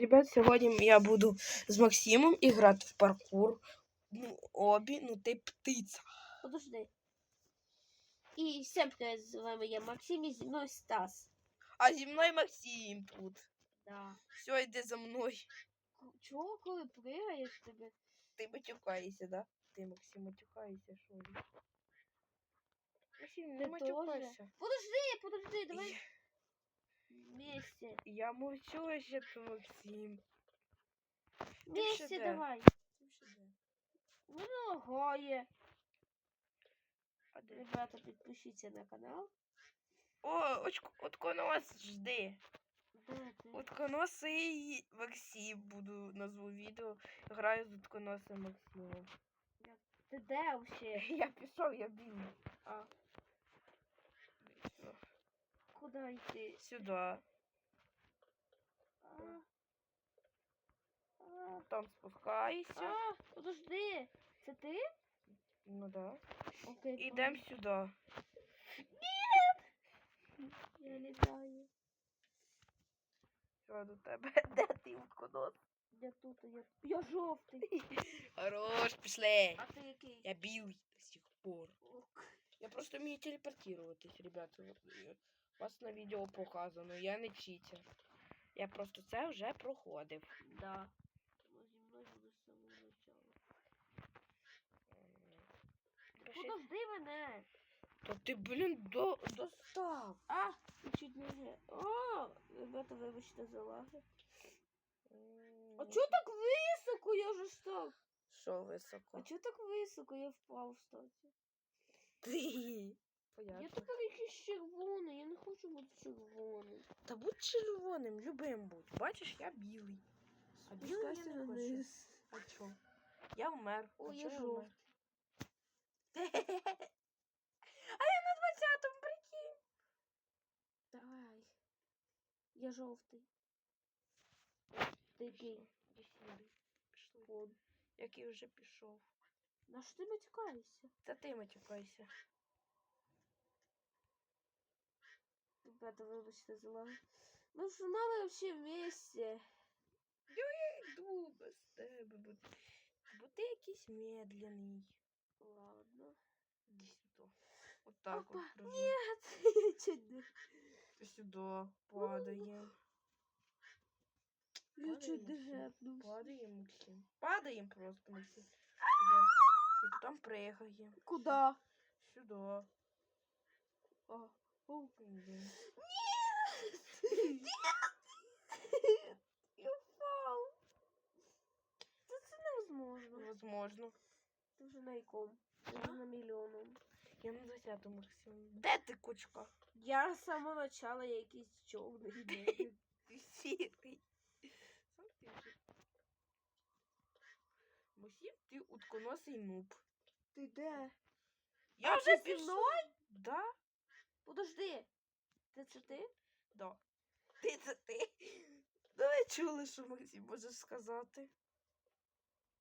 Ребят, сьогодні я буду з Максимом грати в паркур. Ну, обі, ну ти птиця. Подожди. І всім привет, з вами я Максим і зі мною Стас. А зі мною Максим тут. Да. Все, йди за мною. Чого, коли пригаєш тебе? Ти матюкаєшся, да? Ти, Максим, матюкаєшся, що ли? Максим, не Ти матюкайся. Подожди, подожди, давай вместе. я мовчу ще, то Максим. Вместе де? давай. Ну. А? Ребята, підпишіться на канал. О, очко, утконос, жди. Утконосий Максим буду назву відео. Граю з утконосим Максимом. Ти де вообще? Я пішов, я білий. А. куди йти? Сюди. А. А, Там спускайся. а, подожди. Це ти? Ну да. Окей. Ідем сюди. Я не знаю. Що до тебе? Де ти утконос? Я тут, я, я жовтий. Хорош, пішли. А ти який? Я білий до сих пор. Ок. Я просто вмію телепортуватись, ребята. У вас на відео показано, я не читер. Я просто це вже проходив. Да. Ну, зі мною буде з самого начала. Пиши- Подожди мене. Та ти, блін, до, достав. А, і чуть не вже. О, ребята, вибачте за лаги. А чого так високо? Я вже став. Що високо? А чого так високо? Я впав, кстати. Ти. Я тепер якийсь червоний, я не хочу бути червоним. Та будь червоним, любим будь. Бачиш, я білий. А білий я Спускайся не хочу. А чо? Я вмер. О, А я жовтий. А я на 20-му, прикинь. Давай. Я жовтий. Ти? Пішли. Який вже пішов. На що ти матюкаєшся? Це ти матюкайся. Ребята, вибачте за лаги. Ми ж мали вообще вместе. Йду без тебе, бо, ти якийсь медленний. Ладно. Іди сюди. Отак Опа, от. прожи. Нет, я чуть не... Ти сюди падаємо. Я чуть не Падаємо, гепнувся. Падаємо, Максим. Падаємо просто, Максим. Сюди. І потім пригаємо. Куда? Сюди. А. О. Йдемо. Нет! Я впав. Та це невозможно. Возможно. Ти вже на якому? Ти вже на мільйоном. Я на 20-му, Максим. Де ти, кучка? Я з самого начала я якийсь човний. Ти сірий. Сам ти вже. Максим, ти утконосий нуб. Ти де? Я А, вже зі мною? Да? Подожди. Ти це ти? Да. Ти це ти. Давай чули, що Максим можеш сказати.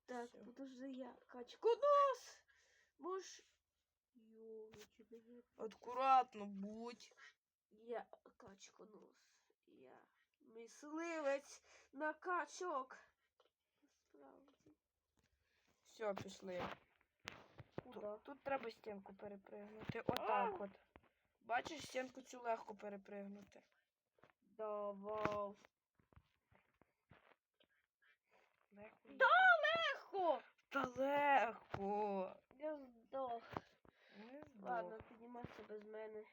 Так, Всё. подожди, я качку нос. Можеш... Не гепнув. Акуратно будь. Я качку нос. Я мисливець на качок. Справді. Все, пішли. Куда? Тут, тут треба стінку перепригнути. Отак от. Бачиш, стінку цю легко перепригнути. Давай. Легко. Да, легко! Та легко. Я здох. Не здох. Ладно, піднімайся без мене.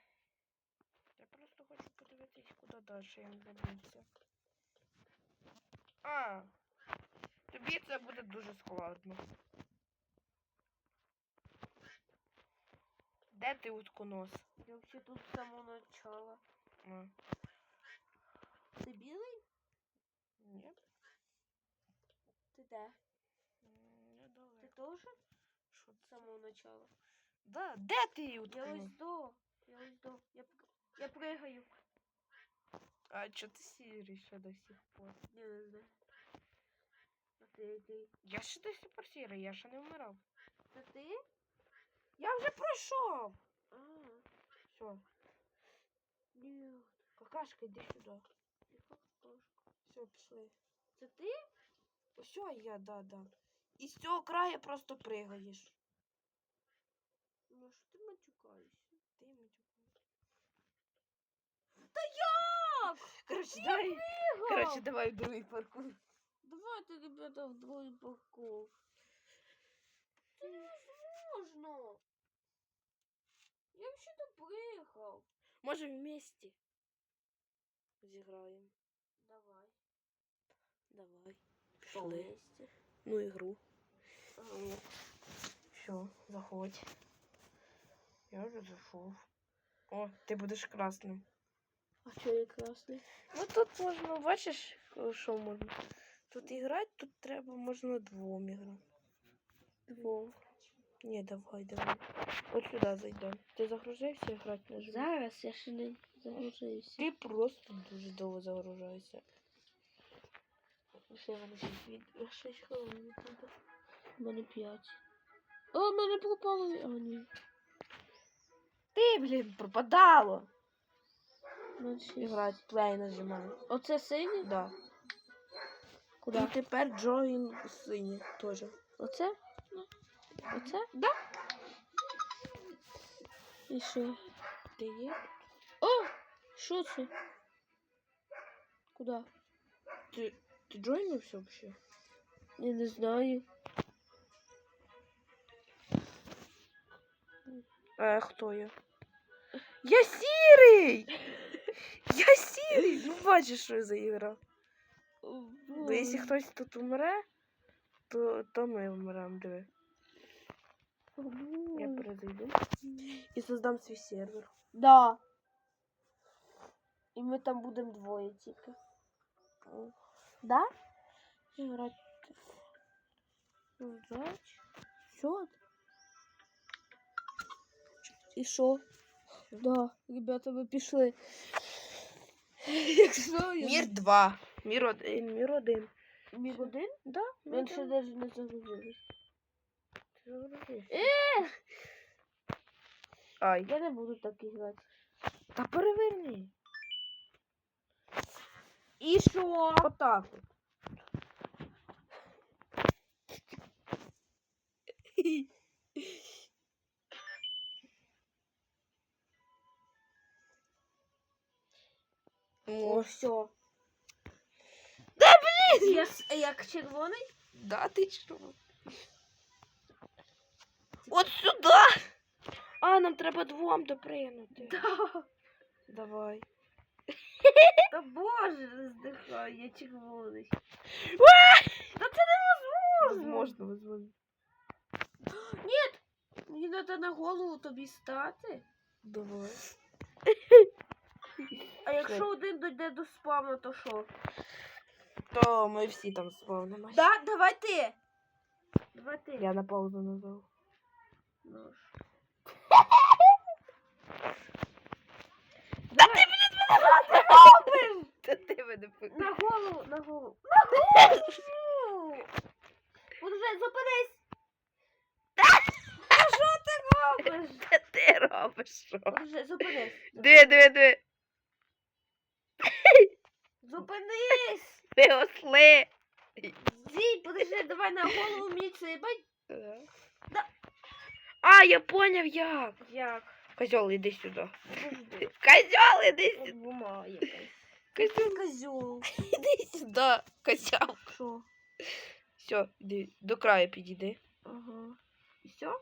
Я просто хочу подивитись, куди далі я не. А, тобі це буде дуже складно. Де ти утконос? Я вообще тут з самого начала. А, Ти білий? ні. Ти де? М, Ти Недалеко. теж? Що З самого начала. Да, де ти Я утконос? ось до. Я ось до. Я, пр- я пригаю. А чо ти сірий ще до сих пор? Я не знаю. А ти який? Я ще до сих пор сірий, я ще не вмирав. Це ти? Я вже пройшов. А, Все, ні. какашка, йди сюди. Яка кошка. Все, пішли. Це ти? Ось я, да, да. І з цього краю просто пригаєш. Ну що ти матюкаєшся? Ти матюкаєш. Та як? Коротше, давай, Бігав! коротше, давай в другий паркур. Давайте, ребята, в другий парков. Це невозможно. Я вообще-то приїхав. Може вместе зіграємо. Давай. Давай. Пішли. вместе? Ну, ігру. Ага. Все, заходь. Я вже зайшов. О, ти будеш красним. А що я красний? Ну тут можна, бачиш, що можна. Тут іграти, тут треба можна двом іграти. Двох. Ні, давай, давай. От сюди зайдемо. Ти загрузився грати на живу? Зараз я ще не загрузився. Ти просто дуже довго загружаєшся. Ще в мене 6 від... 6 хвилин буде. У мене 5. О, в мене пропали. А, ні. Ти, блін, пропадало. Мене плей нажимай. Оце синій? Да. Куди? І тепер Джоїн синій теж. Оце? Оце? Да. І що? Ти є? О! Що це? Куди? Ти, ти джойнився взагалі? Я не знаю. А хто я? Я сірий! Я сірий! Ну бачиш, що я заіграв. Бо якщо хтось тут умре, то, то ми вмремо, диви. Я перезайду. І создам свій сервер. Да. І ми там будемо двоє тільки. Да? Ждать. Що? І що? Да, ребята, ви пішли. Якщо я... Мір 2. Мір 1. Мір 1. Мір один? Да, Він ще навіть не загрузився. Е! Ай. Я не буду так грати. Та переверни. І що? Отак. О, все. Да блін! Я, як червоний? Да, ти що? От сюди! А, нам треба двом допригнути. Да. Давай. Та боже, не здихай, я червоний. Возможно, возможно. Мені треба на голову тобі стати. Давай. А якщо один дойде до спавну, то що? То ми всі там спавнимось. Да, давай ти. Давай ти. Я на паузу нажав. Ну. Да ти, блін, мене робиш! Та ти мене пи- На голову, на голову. На голову! Подожди, зупинись! Та що ти робиш? Та ти робиш що? Подожди, зупинись. Диви, диви, диви. Зупинись! Ви осли. Дій, подожди, давай на голову мені цибать. Да. А, я поняв як. Як? Козьол, іди сюди. Козьол, іди сюди. Бумага якась. Козьол, Козьол. іди сюди. Козьол. Що? Все, іди, до краю підійди. Ага. І все?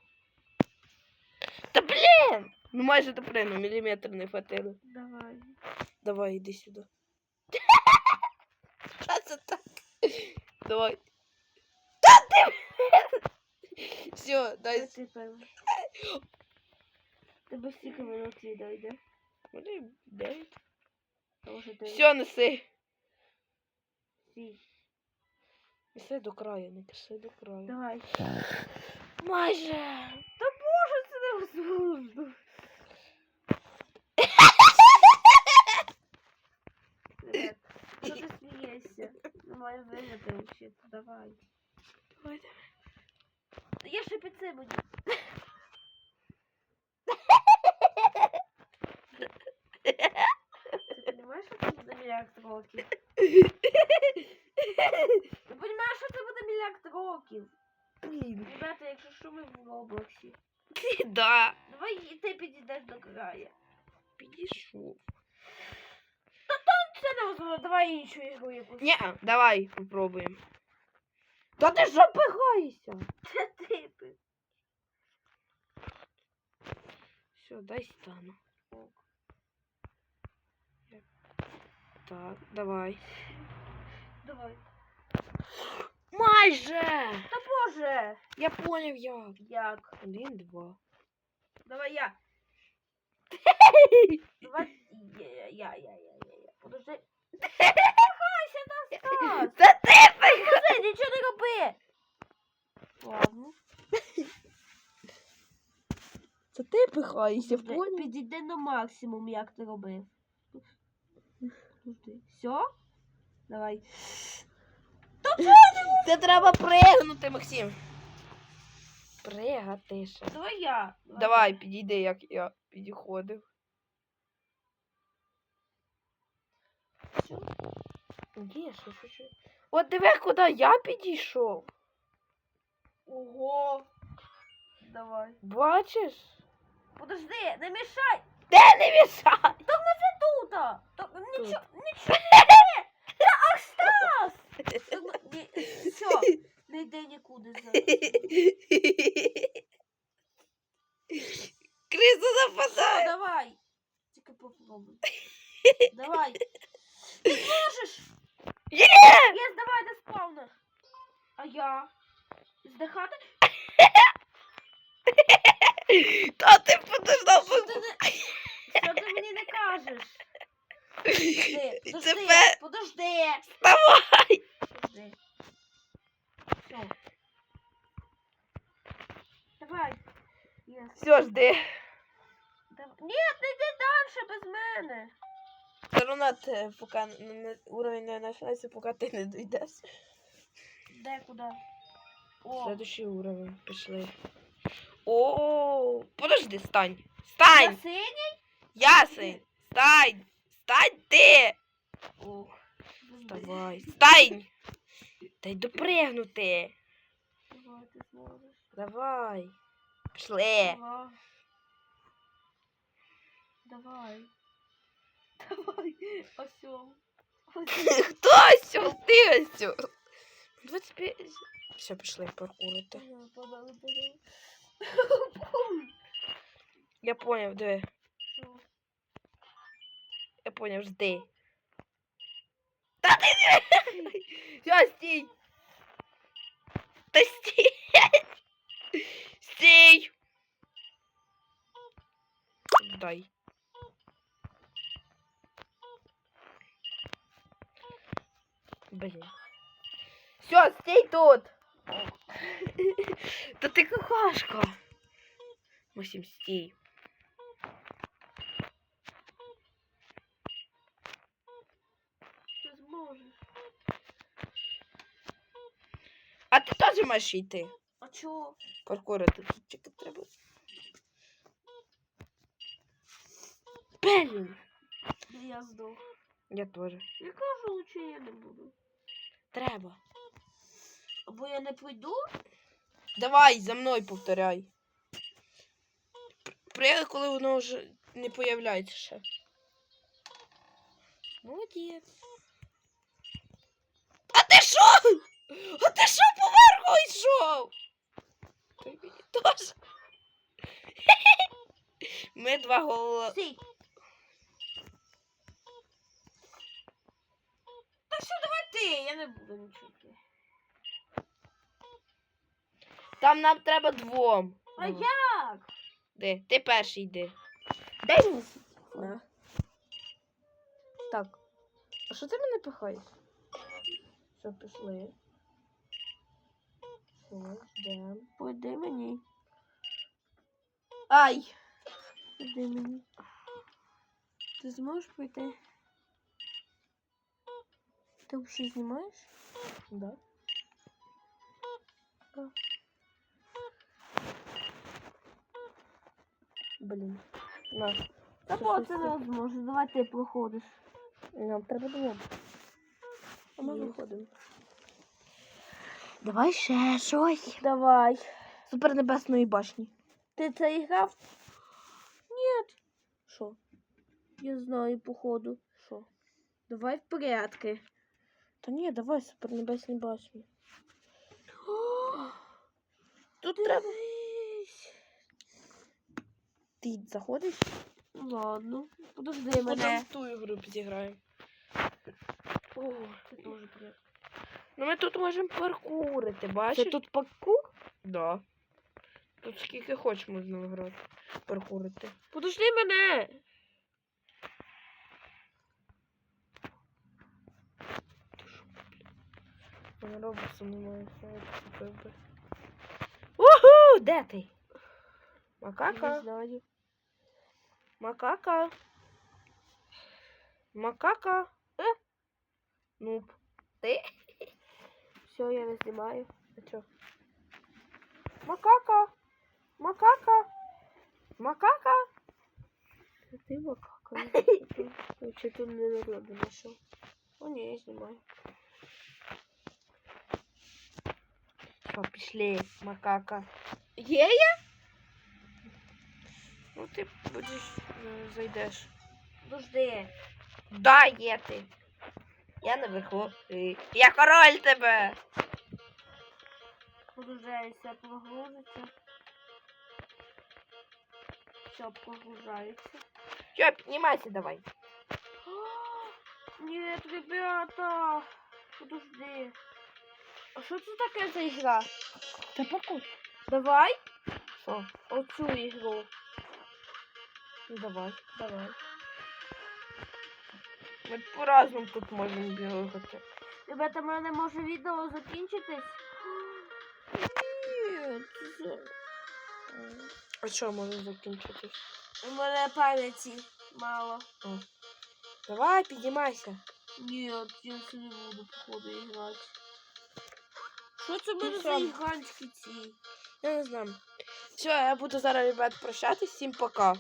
Та блін! Ну майже доприну, міліметр не хватило. Давай. Давай, іди сюди. Та це так. Давай. Все, дай. Ти певно. Тебе стільки минут відео йде. Вони дев'ять. Тому що ти Все, неси. Неси до краю, не до краю. Давай. Майже. Та боже, це невозможно. Ребят, що ти смієшся? Немає вигати взагалі. Давай. Давай, Я ще під це буду. Ти розумієш, що це буде мільярд років? років. Блін. Ребята, якщо що ми в Роблоксі. Да. Давай і ти підійдеш до краю. Підійшов. Це невозможно, давай іншу ігру якусь. Ні, давай попробуємо. Та ти що пихаєшся? Це типи. Все, дай стану. Так, давай. Давай. Майже! Та боже! Я поняв як. Як? Один, два. Давай я. Давай я, я, я, я, я, я. Подожди. Пихайся на Стас! Та ти! Подожди, нічого не роби! Ладно. Це ти пихаєшся, Піди- Підійди на максимум, як ти робив. Все? Давай. Це треба пригнути, Максим. Пригати ще. Давай я. Давай, підійди, як я підходив. Всё. Ні, що, що, що. От диви, куди я підійшов. Ого. Давай. Бачиш? Подожди, не мішай! Де не мішай? Тута! Так, нічого, нічого не Та ах, Стас! Та ну, ні, Все, не йди нікуди зараз. Криза Все, нападає. давай. Тільки попробуй. Давай. Ти зможеш! Є! Є, давай до спавна. А я? Здихати? Та ти подождав. Що ти не... Що ти мені не кажеш? Подожди, подожди, Тепер подожди. давай. Подожди. Все. Давай. Є. Все, жди. Дав- Ні, не йди далі без мене. Н- уровень не починається, поки ти не дійдеш. Де куди? О, Следующий уровень. Пішли. О, подожди, стань. я Стань! синій? Ясень! Стань! Стань ти! Ох. Давай, стань! Дай допригнути. Давай, ти зможеш. Давай. Пішли. Ага. Давай. Давай. Осьом. Хто сьо? Ти сьо? 25. Все, пішли паркурити. Я поняв, диви. Я поняв, жди. Та ти не. Все, стій. Та стій. Стій. Дай. Блін. Все, стій тут. Та ти какашка. Максим, стій. Ти зможеш. А ти теж маєш йти. А чого? Паркурити тут тільки треба. Блін. Я здох. Я теж. Я кажу, лучше я не буду. Треба. Або я не прийду. Давай, за мною повторяй. Прямо коли воно вже не появляється ще. Молодець. А ти що? А ти що поверху йшов? Ти мені теж. Ми два голова. Та все, давай ти, я не буду нічого. Там нам треба двом. А Давай. як? Де? Ти перший йди. Дай мені. На. Так. А що ти мене пихаєш? Все, пішли. Все, ждем. Пойди мені. Ай! Пойди мені. Ти зможеш пройти? Ти взагалі знімаєш? Да. А. Блін. На. Та Що бо це невозможно. Давай ти проходиш. Нам треба двом. А ми виходимо. Давай ще щось. Давай. Супер небесної башні. Ти це грав? Ні, Що? я знаю, походу. Що? Давай в порядки. Та ні, давай супер небесні башні. Тут треба. Ти заходиш? Ладно. Подожди мене. ту ігру підіграємо. О, це дуже приємно. Ну ми тут можемо паркурити, бачиш? Це тут паркур? Да. Тут скільки хоч можна грати. Паркурити. Подожди мене. Мене робиться немає. що я тут купив би. Уху! Де ти? Не Макака. знаю. Макака. Макака. Е? Нуб. Ти? Все, я не знімаю. А чо? Макака. Макака. Макака. Це ти макака. Чи тут не народу знайшов? О, ні, я знімаю. Що, пішли, макака. Є я? Ну ти будеш е, зайдеш. Подожди. Да, є ти. Я наверху. Я король тебе. Подожди, все прогрузиться. Все прогружається. Що, піднімайся давай. Нет, ребята. Подожди. А що це таке за ігра? Та паркур. Давай Що? оцю ігру. Ну давай, давай. Ми по-разному тут можемо бігати. Ребята, в мене може відео закінчитись? Ні, це... А що може закінчитись? У мене пам'яті мало. Давай, піднімайся. Ні, я не буду, походу, грати. Що це буде Ну, за гігантські ці? Я не знаю. Все, я буду зараз, ребят, прощатись. Всім пока.